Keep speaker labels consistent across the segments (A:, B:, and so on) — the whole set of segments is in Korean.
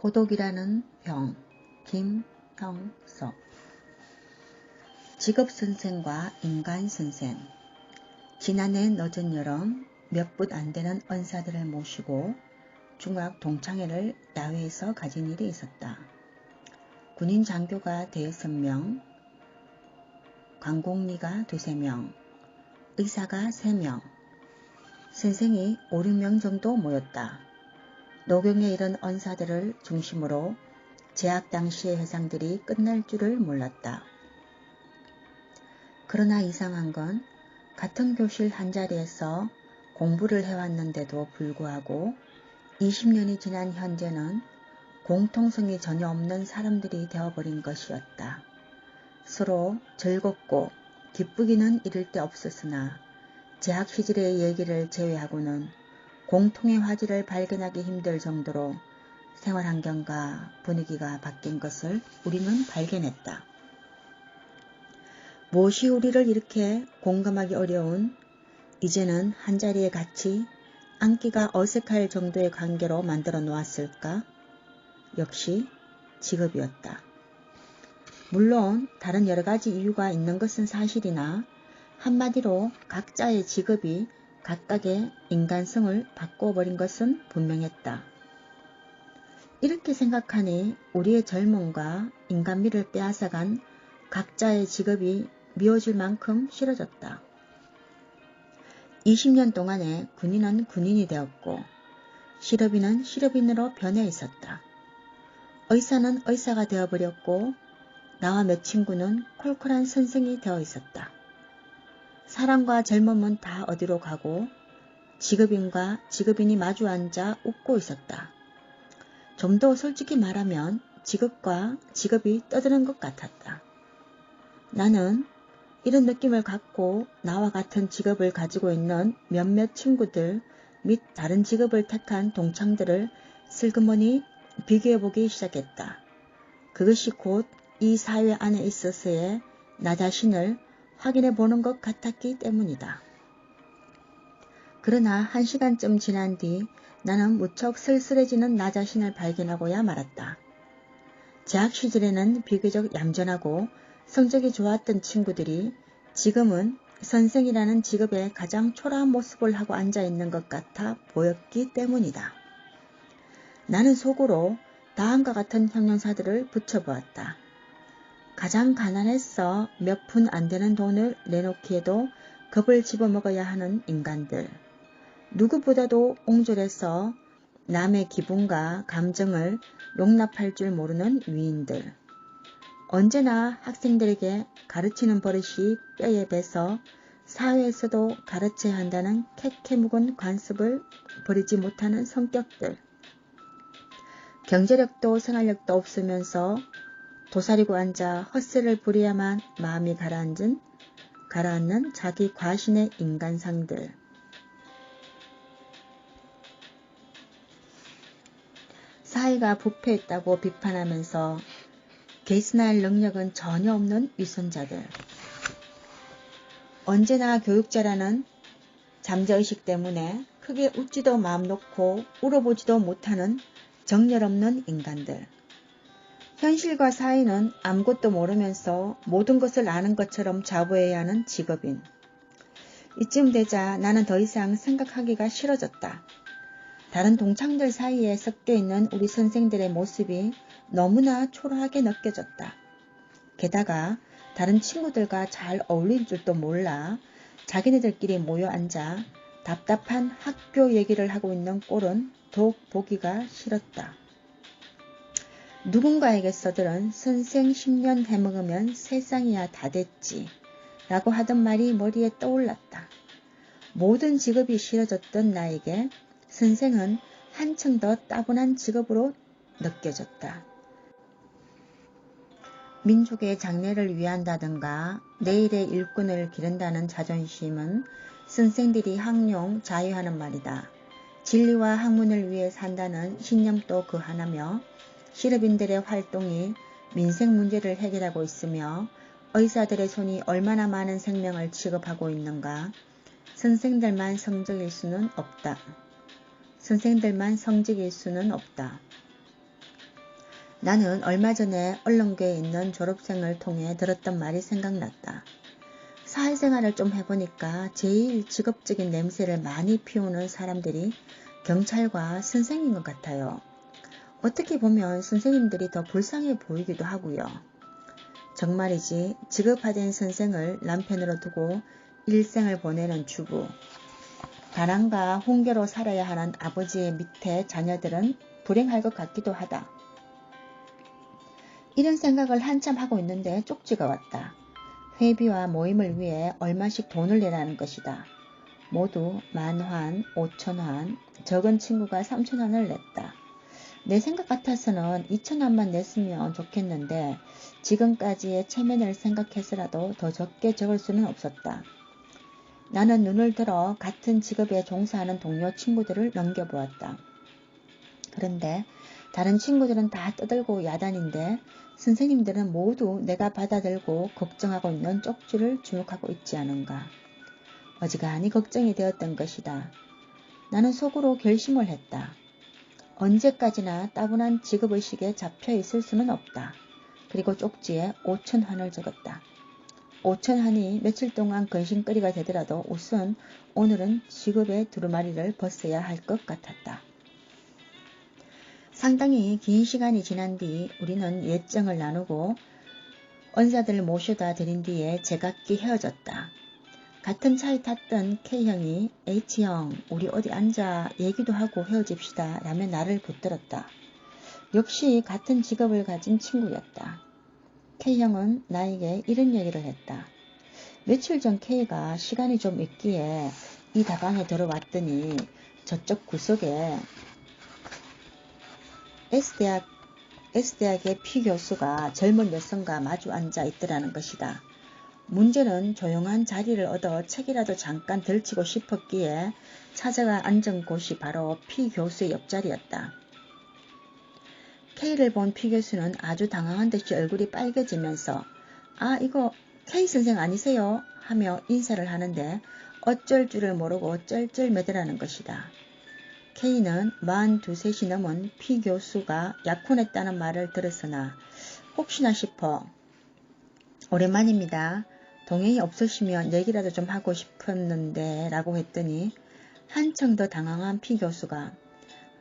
A: 고독이라는 병 김형석 직업선생과 인간선생 지난해 늦은 여름 몇붓 안되는 언사들을 모시고 중학 동창회를 야외에서 가진 일이 있었다. 군인 장교가 대여섯 명, 관공리가 두세 명, 의사가 세 명, 선생이 5, 6명 정도 모였다. 노경에 이른 언사들을 중심으로 재학 당시의 회상들이 끝날 줄을 몰랐다. 그러나 이상한 건 같은 교실 한자리에서 공부를 해왔는데도 불구하고 20년이 지난 현재는 공통성이 전혀 없는 사람들이 되어버린 것이었다. 서로 즐겁고 기쁘기는 이를 데 없었으나 재학 시절의 얘기를 제외하고는 공통의 화질을 발견하기 힘들 정도로 생활 환경과 분위기가 바뀐 것을 우리는 발견했다. 무엇이 우리를 이렇게 공감하기 어려운 이제는 한자리에 같이 앉기가 어색할 정도의 관계로 만들어 놓았을까? 역시 직업이었다. 물론 다른 여러 가지 이유가 있는 것은 사실이나 한마디로 각자의 직업이 각각의 인간성을 바꿔버린 것은 분명했다. 이렇게 생각하니 우리의 젊음과 인간미를 빼앗아간 각자의 직업이 미워질 만큼 싫어졌다. 20년 동안에 군인은 군인이 되었고 실업인은 실업인으로 변해 있었다. 의사는 의사가 되어버렸고 나와 몇 친구는 콜콜한 선생이 되어 있었다. 사랑과 젊음은 다 어디로 가고 직업인과 직업인이 마주 앉아 웃고 있었다. 좀 더 솔직히 말하면 직업과 직업이 떠드는 것 같았다. 나는 이런 느낌을 갖고 나와 같은 직업을 가지고 있는 몇몇 친구들 및 다른 직업을 택한 동창들을 슬그머니 비교해보기 시작했다. 그것이 곧 이 사회 안에 있어서의 나 자신을 확인해 보는 것 같았기 때문이다. 그러나 한 시간쯤 지난 뒤 나는 무척 쓸쓸해지는 나 자신을 발견하고야 말았다. 재학 시절에는 비교적 얌전하고 성적이 좋았던 친구들이 지금은 선생이라는 직업에 가장 초라한 모습을 하고 앉아 있는 것 같아 보였기 때문이다. 나는 속으로 다음과 같은 형용사들을 붙여보았다. 가장 가난해서 몇푼 안 되는 돈을 내놓기에도 겁을 집어먹어야 하는 인간들. 누구보다도 옹졸해서 남의 기분과 감정을 용납할 줄 모르는 위인들. 언제나 학생들에게 가르치는 버릇이 뼈에 배서 사회에서도 가르쳐야 한다는 캐캐 묵은 관습을 버리지 못하는 성격들. 경제력도 생활력도 없으면서 도사리고 앉아 헛새를 부려야만 마음이 가라앉은 가라앉는 자기 과신의 인간상들. 사회가 부패했다고 비판하면서 개선할 능력은 전혀 없는 위선자들. 언제나 교육자라는 잠재의식 때문에 크게 웃지도 마음 놓고 울어보지도 못하는 정열 없는 인간들. 현실과 사회는 아무것도 모르면서 모든 것을 아는 것처럼 자부해야 하는 직업인. 이쯤 되자 나는 더 이상 생각하기가 싫어졌다. 다른 동창들 사이에 섞여 있는 우리 선생들의 모습이 너무나 초라하게 느껴졌다. 게다가 다른 친구들과 잘 어울릴 줄도 몰라 자기네들끼리 모여 앉아 답답한 학교 얘기를 하고 있는 꼴은 더욱 보기가 싫었다. 누군가에게 서들은 선생 10년 해먹으면 세상이야 다 됐지 라고 하던 말이 머리에 떠올랐다. 모든 직업이 싫어졌던 나에게 선생은 한층 더 따분한 직업으로 느껴졌다. 민족의 장래를 위한다든가 내일의 일꾼을 기른다는 자존심은 선생들이 항용 자유하는 말이다. 진리와 학문을 위해 산다는 신념도 그 하나며 실업인들의 활동이 민생 문제를 해결하고 있으며 의사들의 손이 얼마나 많은 생명을 취급하고 있는가 선생들만 성적일 수는 없다. 선생들만 성직일 수는 없다. 나는 얼마 전에 언론계에 있는 졸업생을 통해 들었던 말이 생각났다. 사회생활을 좀 해보니까 제일 직업적인 냄새를 많이 피우는 사람들이 경찰과 선생인 것 같아요. 어떻게 보면 선생님들이 더 불쌍해 보이기도 하고요. 정말이지 직업화된 선생을 남편으로 두고 일생을 보내는 주부, 가난과 홍계로 살아야 하는 아버지의 밑에 자녀들은 불행할 것 같기도 하다. 이런 생각을 한참 하고 있는데 쪽지가 왔다. 회비와 모임을 위해 얼마씩 돈을 내라는 것이다. 모두 만환, 오천환, 적은 친구가 삼천환을 냈다. 내 생각 같아서는 이천환만 냈으면 좋겠는데 지금까지의 체면을 생각해서라도 더 적게 적을 수는 없었다. 나는 눈을 들어 같은 직업에 종사하는 동료 친구들을 넘겨보았다. 그런데 다른 친구들은 다 떠들고 야단인데 선생님들은 모두 내가 받아들고 걱정하고 있는 쪽지를 주목하고 있지 않은가. 어지간히 걱정이 되었던 것이다. 나는 속으로 결심을 했다. 언제까지나 따분한 직업의식에 잡혀 있을 수는 없다. 그리고 쪽지에 5천환을 적었다. 5천환이 며칠 동안 근심거리가 되더라도 우선 오늘은 직업의 두루마리를 벗어야 할 것 같았다. 상당히 긴 시간이 지난 뒤 우리는 예정을 나누고 언사들을 모셔다 드린 뒤에 제각기 헤어졌다. 같은 차에 탔던 K형이 H형 우리 어디 앉아 얘기도 하고 헤어집시다 라며 나를 붙들었다. 역시 같은 직업을 가진 친구였다. K형은 나에게 이런 얘기를 했다. 며칠 전 K가 시간이 좀 있기에 이 다방에 들어왔더니 저쪽 구석에 S대학, S대학의 P 교수가 젊은 여성과 마주 앉아 있더라는 것이다. 문제는 조용한 자리를 얻어 책이라도 잠깐 들치고 싶었기에 찾아가 앉은 곳이 바로 P 교수의 옆자리였다. K를 본 P 교수는 아주 당황한 듯이 얼굴이 빨개지면서 아 이거 K 선생 아니세요? 하며 인사를 하는데 어쩔 줄을 모르고 쩔쩔매더라는 것이다. K는 만 두셋이 넘은 P 교수가 약혼했다는 말을 들었으나 혹시나 싶어 오랜만입니다. 동행이 없으시면 얘기라도 좀 하고 싶었는데 라고 했더니 한층 더 당황한 P 교수가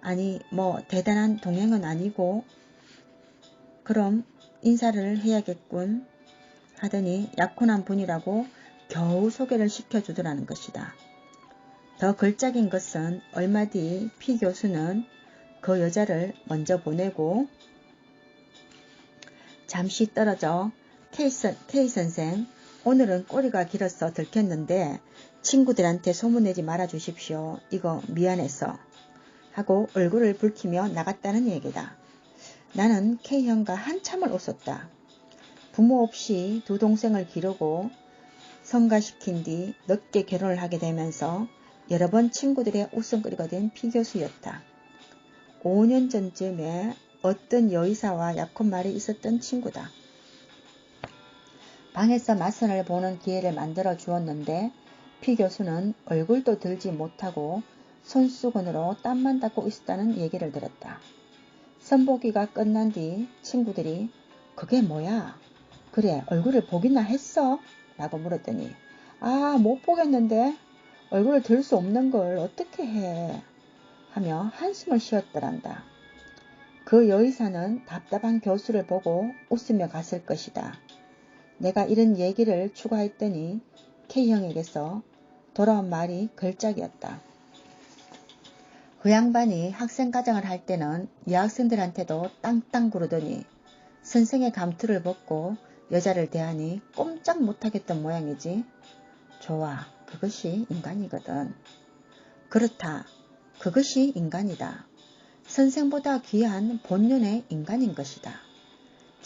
A: 아니 뭐 대단한 동행은 아니고 그럼 인사를 해야겠군 하더니 약혼한 분이라고 겨우 소개를 시켜주더라는 것이다. 더 걸작인 것은 얼마 뒤 피 교수는 그 여자를 먼저 보내고 잠시 떨어져 K 선생 오늘은 꼬리가 길어서 들켰는데 친구들한테 소문내지 말아 주십시오. 이거 미안해서 하고 얼굴을 붉히며 나갔다는 얘기다. 나는 K형과 한참을 웃었다. 부모 없이 두 동생을 기르고 성가시킨 뒤 늦게 결혼을 하게 되면서 여러 번 친구들의 웃음거리가 된 피교수였다. 5년 전쯤에 어떤 여의사와 약혼 말이 있었던 친구다. 방에서 맞선을 보는 기회를 만들어 주었는데 피 교수는 얼굴도 들지 못하고 손수건으로 땀만 닦고 있었다는 얘기를 들었다. 선보기가 끝난 뒤 친구들이 그게 뭐야? 그래 얼굴을 보기나 했어? 라고 물었더니 아 못 보겠는데 얼굴을 들 수 없는 걸 어떻게 해? 하며 한숨을 쉬었더란다. 그 여의사는 답답한 교수를 보고 웃으며 갔을 것이다. 내가 이런 얘기를 추가했더니 K형에게서 돌아온 말이 걸작이었다. 그 양반이 학생가정을 할 때는 여학생들한테도 땅땅 구르더니 선생의 감투를 벗고 여자를 대하니 꼼짝 못하겠던 모양이지. 좋아. 그것이 인간이거든. 그렇다. 그것이 인간이다. 선생보다 귀한 본연의 인간인 것이다.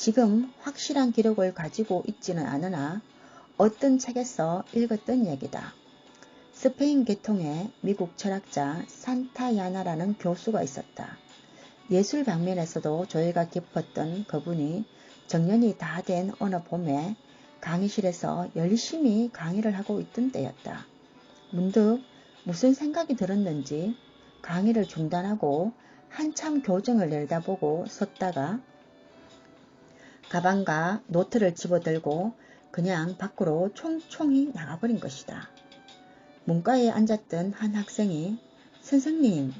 A: 지금 확실한 기록을 가지고 있지는 않으나 어떤 책에서 읽었던 얘기다. 스페인 계통의 미국 철학자 산타야나라는 교수가 있었다. 예술 방면에서도 조예가 깊었던 그분이 정년이 다 된 어느 봄에 강의실에서 열심히 강의를 하고 있던 때였다. 문득 무슨 생각이 들었는지 강의를 중단하고 한참 교정을 내다보고 섰다가 가방과 노트를 집어들고 그냥 밖으로 총총히 나가버린 것이다. 문과에 앉았던 한 학생이 선생님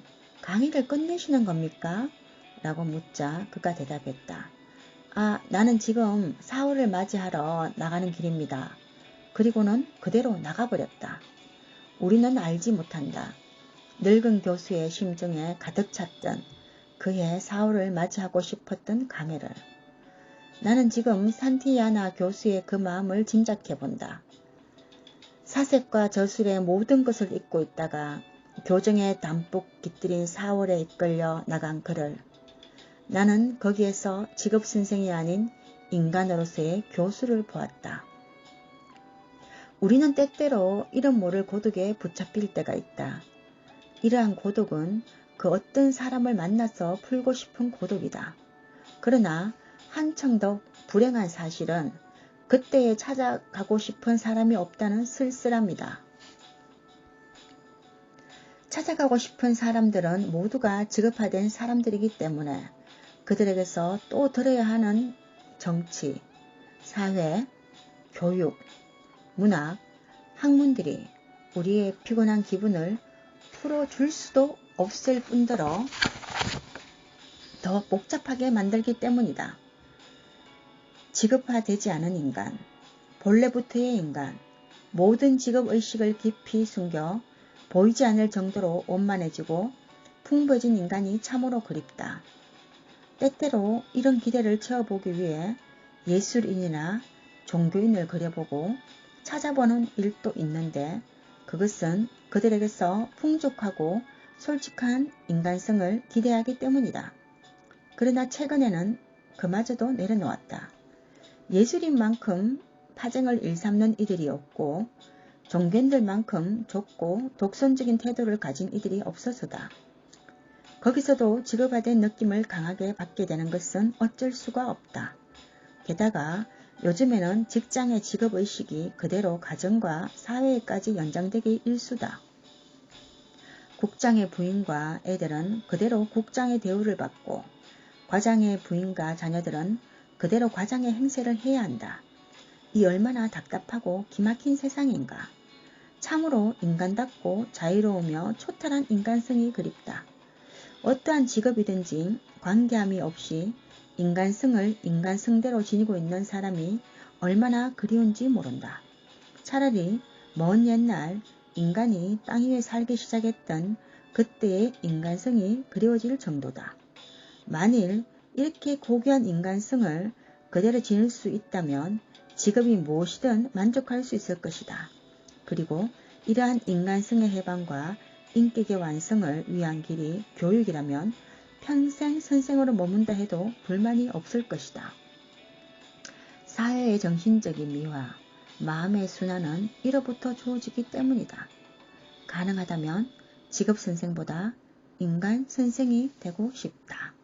A: 강의를 끝내시는 겁니까? 라고 묻자 그가 대답했다. 아 나는 지금 사월을 맞이하러 나가는 길입니다. 그리고는 그대로 나가버렸다. 우리는 알지 못한다. 늙은 교수의 심정에 가득 찼던 그의 사월을 맞이하고 싶었던 감회를. 나는 지금 산티아나 교수의 그 마음을 짐작해 본다. 사색과 저술의 모든 것을 잊고 있다가 교정에 담뿍 깃들인 4월에 이끌려 나간 그를 나는 거기에서 직업 선생이 아닌 인간으로서의 교수를 보았다. 우리는 때때로 이런 모를 고독에 붙잡힐 때가 있다. 이러한 고독은 그 어떤 사람을 만나서 풀고 싶은 고독이다. 그러나 한층 더 불행한 사실은 그때에 찾아가고 싶은 사람이 없다는 쓸쓸함이다. 찾아가고 싶은 사람들은 모두가 직업화된 사람들이기 때문에 그들에게서 또 들어야 하는 정치, 사회, 교육, 문학, 학문들이 우리의 피곤한 기분을 풀어줄 수도 없을 뿐더러 더 복잡하게 만들기 때문이다. 직업화되지 않은 인간, 본래부터의 인간, 모든 직업의식을 깊이 숨겨 보이지 않을 정도로 원만해지고 풍부해진 인간이 참으로 그립다. 때때로 이런 기대를 채워보기 위해 예술인이나 종교인을 그려보고 찾아보는 일도 있는데 그것은 그들에게서 풍족하고 솔직한 인간성을 기대하기 때문이다. 그러나 최근에는 그마저도 내려놓았다. 예술인 만큼 파쟁을 일삼는 이들이 없고 종견들만큼 좁고 독선적인 태도를 가진 이들이 없어서다. 거기서도 직업화된 느낌을 강하게 받게 되는 것은 어쩔 수가 없다. 게다가 요즘에는 직장의 직업의식이 그대로 가정과 사회에까지 연장되기 일수다. 국장의 부인과 애들은 그대로 국장의 대우를 받고 과장의 부인과 자녀들은 그대로 과장의 행세를 해야 한다. 이 얼마나 답답하고 기막힌 세상인가. 참으로 인간답고 자유로우며 초탈한 인간성이 그립다. 어떠한 직업이든지 관계함이 없이 인간성을 인간성대로 지니고 있는 사람이 얼마나 그리운지 모른다. 차라리 먼 옛날 인간이 땅 위에 살기 시작했던 그때의 인간성이 그리워질 정도다. 만일 이렇게 고귀한 인간성을 그대로 지닐 수 있다면 직업이 무엇이든 만족할 수 있을 것이다. 그리고 이러한 인간성의 해방과 인격의 완성을 위한 길이 교육이라면 평생 선생으로 머문다 해도 불만이 없을 것이다. 사회의 정신적인 미화, 마음의 순환은 이로부터 주어지기 때문이다. 가능하다면 직업 선생보다 인간 선생이 되고 싶다.